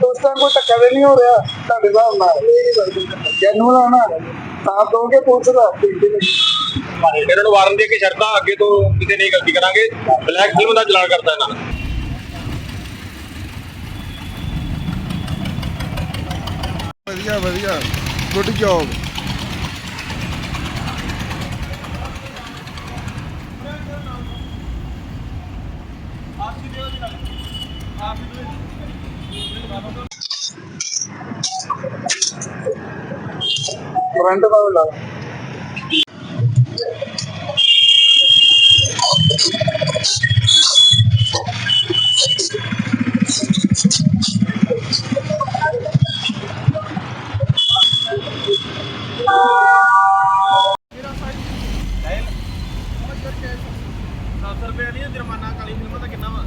ਦੋਸਤਾਂ ਕੋਈ ਧੱਕਾ ਨਹੀਂ ਹੋ ਰਿਹਾ ਤੁਹਾਡੇ ਹਿਸਾਬ ਨਾਲ। ਜੈਨੂਨ ਆਣਾ ਸਾਥ ਦੋਗੇ ਪੁਲਿਸ ਦਾ ਇਹਨਾਂ ਨੂੰ ਵਾਰਨ ਦੇ ਕੇ ਸ਼ਰਤਾਂ ਅੱਗੇ ਤੋਂ ਕਿਤੇ ਨਹੀਂ ਗਲਤੀ ਕਰਾਂਗੇ। ਬਲੈਕ ਫਿਲਮ ਦਾ ਚਲਾਨ ਕਰਤਾ ਇਹਨਾਂ ਨੇ। ਵਧੀਆ ਵਧੀਆ। ਗੁੱਡ ਜੌਬ ਫਰੰਟ ਦਾ ਲਾ ਰੁਪਏ ਨਹੀਂ ਜੁਰਮਾਨਾ ਕਾਲੀ ਫਿਲਮਾਂ ਦਾ ਕਿੰਨਾ ਵਾ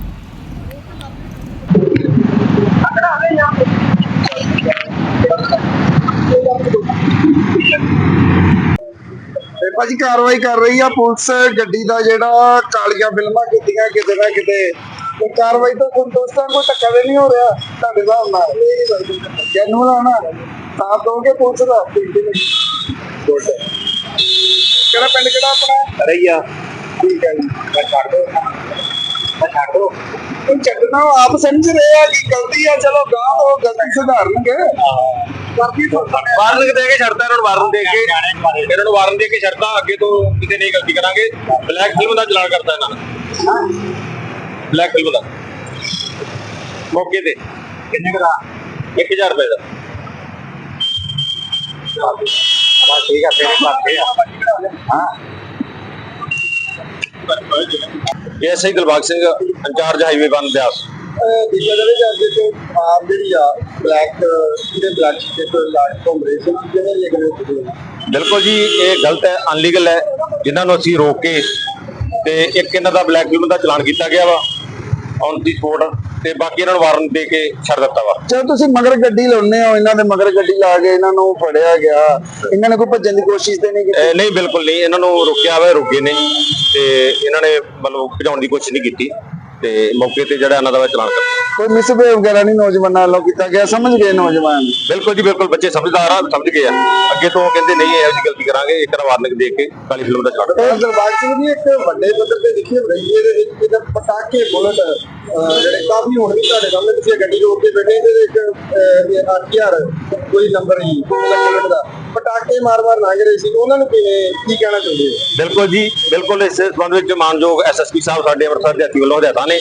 ਤੇ ਭਾਜੀ ਕਾਰਵਾਈ ਕਰ ਰਹੀ ਆ ਪੁਲਿਸ ਗੱਡੀ ਦਾ ਜਿਹੜਾ ਕਾਲੀਆਂ ਫਿਲਮਾਂ ਕੀਤੀਆਂ ਕਿਤੇ ਨਾ ਕਿਤੇ। ਤੇ ਕਾਰਵਾਈ ਤਾਂ ਕੋਈ ਦੋਸਤਾਂ ਕੋਈ ਧੱਕਾ ਨਹੀਂ ਹੋ ਰਿਹਾ ਤੁਹਾਡੇ ਹਿਸਾਬ ਨਾਲ। ਜੈਨੂਨ ਆਣਾ ਸਾਥ ਦੋਗੇ ਪੁਲਿਸ ਦਾ? ਗੁੱਡ। ਕਿਹੜਾ ਪਿੰਡ ਕਿਹੜਾ ਆਪਣਾ? ਰਈਆ। ਠੀਕ ਹੈ ਜੀ। ਮੈਂ ਛੱਡ ਦੋ। ਮੈਂ ਛੱਡ ਦੋ। ਉਹ ਛੱਡਣਾ ਉਹ ਆਪ ਸਮਝ ਰਹੇ ਆ ਕਿ ਗਲਤੀ ਆ ਚਲੋ ਗਾਂ ਤੋਂ ਗਲਤੀ ਸੁਧਾਰਨਗੇ। ਵਾਰਨ ਦੇ ਕੇ ਸ਼ਰਤਾਂ ਇਹਨਾਂ ਨੂੰ ਵਾਰਨ ਦੇ ਕੇ। ਇਹਨਾਂ ਨੂੰ ਵਾਰਨ ਦੇ ਕੇ ਸ਼ਰਤਾਂ ਅੱਗੇ ਤੋਂ ਕਿਤੇ ਨਹੀਂ ਗਲਤੀ ਕਰਾਂਗੇ। ਬਲੈਕ ਫਿਲਮ ਦਾ ਚਲਾਨ ਕਰਤਾ ਇਹਨਾਂ ਨੇ। ਬਲੈਕ ਫਿਲਮ ਦਾ। ਮੌਕੇ ਤੇ। ਕਿੰਨੇ ਕਰਾ 1000 ਰੁਪਏ ਦਾ। ਬਸ ਠੀਕ ਆ ਤੇਰੇ ਪਾਸੇ ਆ। ਹਾਂ। SI Dilbagh Singh incharge highway 1 Beas ਦੂਜਾ ਜਿਹੜੇ ਜਾਂਦੇ ਤੇ ਆਪ ਜਿਹੜੀ ਆ ਬਲੈਕ ਜਿਹੜੇ ਬਲੈਕ ਸ਼ੀਟ ਲਾਈਟ ਘੁੰਮ ਰਹੇ ਸੀ ਜਿਹੜੇ ਲਿਖ ਰਹੇ ਸੀ? ਬਿਲਕੁਲ ਜੀ ਇਹ ਗਲਤ ਹੈ ਅਨਲੀਗਲ ਹੈ ਜਿਨ੍ਹਾਂ ਨੂੰ ਅਸੀਂ ਰੋਕ ਕੇ ਤੇ ਇੱਕ ਇਹਨਾਂ ਦਾ ਬਲੈਕ ਫਿਲਮ ਦਾ ਚਲਾਨ ਕੀਤਾ ਗਿਆ ਵਾ ਔਨ ਦੀ ਸਪੋਰਟ ਤੇ ਬਾਕੀ ਇਹਨਾਂ ਨੂੰ ਵਾਰਨ ਦੇ ਕੇ ਛੱਡ ਦਿੱਤਾ ਵਾ। ਜਦ ਤੁਸੀਂ ਮਗਰ ਗੱਡੀ ਲਾਉਨੇ ਹੋ ਇਹਨਾਂ ਦੇ ਮਗਰ ਗੱਡੀ ਲਾ ਕੇ ਇਹਨਾਂ ਨੂੰ ਫੜਿਆ ਗਿਆ ਇਹਨਾਂ ਨੇ ਕੋਈ ਭੱਜਣ ਦੀ ਕੋਸ਼ਿਸ਼ ਤੇ ਨਹੀਂ ਕੀਤੀ? ਨਹੀਂ ਬਿਲਕੁਲ ਨਹੀਂ ਇਹਨਾਂ ਨੂੰ ਰੋਕਿਆ ਹੋਇਆ ਰੁਕੇ ਨੇ ਤੇ ਇਹਨਾਂ ਨੇ ਮਤਲਬ ਭਜਾਉਣ ਦੀ ਕੋਸ਼ਿਸ਼ ਨਹੀਂ ਕੀਤੀ। ਤੇ ਮੌਕੇ ਤੇ ਜਿਹੜਾ ਇਹਨਾਂ ਦਾ ਵਾ ਚਲਾਨ ਕਰਤਾ। ਕੋਈ ਮਿਸਬਿਹੇਵ ਵਗੈਰਾ ਨਹੀਂ ਨੌਜਵਾਨਾਂ ਵੱਲੋਂ ਕੀਤਾ ਗਿਆ ਸਮਝ ਗਏ ਨੌਜਵਾਨ? ਬਿਲਕੁਲ ਜੀ ਬਿਲਕੁਲ। ਬੱਚੇ ਸਮਝਦਾਰ ਆ ਸਮਝ ਗਏ ਆ। ਅੱਗੇ ਤੋਂ ਕਹਿੰਦੇ ਨਹੀਂ ਇਹੋ ਜਿਹੀ ਗਲਤੀ ਕਰਾਂਗੇ ਇੱਕ ਵਾਰ ਵਾਰਨਿੰਗ ਦੇ ਕੇ ਕਾਲੀ ਫਿਲਮ ਦਾ ਚਲਾਨ ਇਹ ਦਿਲਬਾਗ ਸਿੰਘ ਜੀ ਇੱਕ ਵੱਡੇ ਪੱਧਰ ਤੇ ਦੇਖੀਏ ਰਈਏ ਦੇ ਵਿੱਚ ਇਹਦਾ ਪਟਾਕੇ ਬੁਲਟ ਜਿਹੜੇ ਕਾਫੀ ਹੁਣ ਵੀ ਤੁਹਾਡੇ ਸਾਹਮਣੇ ਤੁਸੀਂ ਗੱਡੀ ਰੋਕ ਕੇ ਬੈਠੇ ਇਹਦੇ ਵਿੱਚ 8000 ਕੋਈ ਨੰਬਰ ਹੀ ਬੁਲਟ ਦਾ। ਪਟਾਕੇ ਮਾਰ-ਮਾਰ ਲੰਘ ਰਹੇ ਸੀ ਉਹਨਾਂ ਨੂੰ ਕਿਵੇਂ ਕੀ ਕਹਿਣਾ ਚਾਹੁੰਦੇ ਹੋ? ਬਿਲਕੁਲ ਜੀ ਬਿਲਕੁਲ ਇਸ ਸੰਬੰਧ ਵਿੱਚ ਮਾਨਯੋਗ ਐਸਐਸਪੀ ਸਾਹਿਬ ਸਾਡੇ ਅੰਮ੍ਰਿਤਸਰ ਦੇ ਹੱਥੀ ਵੱਲੋਂ ਹਦਾਇਤਾਂ ਨੇ।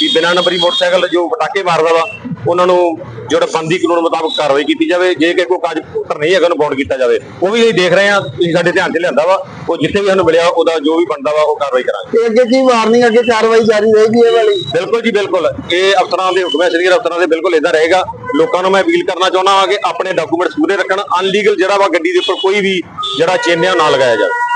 ਵੀ ਬਿਨਾਂ ਨੰਬਰੀ ਮੋਟਰਸਾਈਕਲ ਜੋ ਪਟਾਕੇ ਮਾਰਦਾ ਵਾ ਉਹਨਾਂ ਨੂੰ ਜਿਹੜਾ ਬੰਦੀ ਕਾਨੂੰਨ ਮੁਤਾਬਕ ਕਾਰਵਾਈ ਕੀਤੀ ਜਾਵੇ ਜੇ ਕਿ ਕੋਈ ਕਾਜ ਪੁੱਤਰ ਨਹੀਂ ਹੈਗਾ ਉਹਨੂੰ ਬੌਂਡ ਕੀਤਾ ਜਾਵੇ। ਉਹ ਵੀ ਅਸੀਂ ਦੇਖ ਰਹੇ ਹਾਂ ਤੁਸੀਂ ਸਾਡੇ ਧਿਆਨ 'ਚ ਲਿਆਂਦਾ ਵਾ ਉਹ ਜਿੱਥੇ ਵੀ ਸਾਨੂੰ ਮਿਲਿਆ ਉਹਦਾ ਜੋ ਵੀ ਬਣਦਾ ਵਾ ਉਹ ਕਾਰਵਾਈ ਕਰਾਂਗੇ। ਅੱਗੇ ਕੀ ਵਾਰਨਿੰਗ ਅੱਗੇ ਕਾਰਵਾਈ ਜਾਰੀ ਰਹੇਗੀ ਇਹ ਵਾਲੀ? ਬਿਲਕੁਲ ਜੀ ਬਿਲਕੁਲ। ਇਹ ਅਫਸਰਾਂ ਦੇ ਹੁਕਮ ਹੈ ਸੀਨੀਅਰ ਅਫਸਰਾਂ ਦੇ ਬਿਲਕੁਲ ਇਦਾਂ ਰਹੇਗਾ। ਲੋਕਾਂ ਨੂੰ ਮੈਂ ਅਪੀਲ ਕਰਨਾ ਚਾਹੁੰਦਾ ਹਾਂ ਕਿ ਆਪਣੇ ਡਾਕੂਮੈਂਟਸ ਪੂਰੇ ਰੱਖਣ ਅਨਲੀਗਲ ਜਿਹੜਾ ਵਾ ਗੱਡੀ ਦੇ ਉੱਪਰ ਕੋਈ ਵੀ ਜਿਹੜਾ ਚਿੰਨ੍ਹ ਆ ਉਹ ਨਾ ਲਗਾਇਆ ਜਾਵੇ।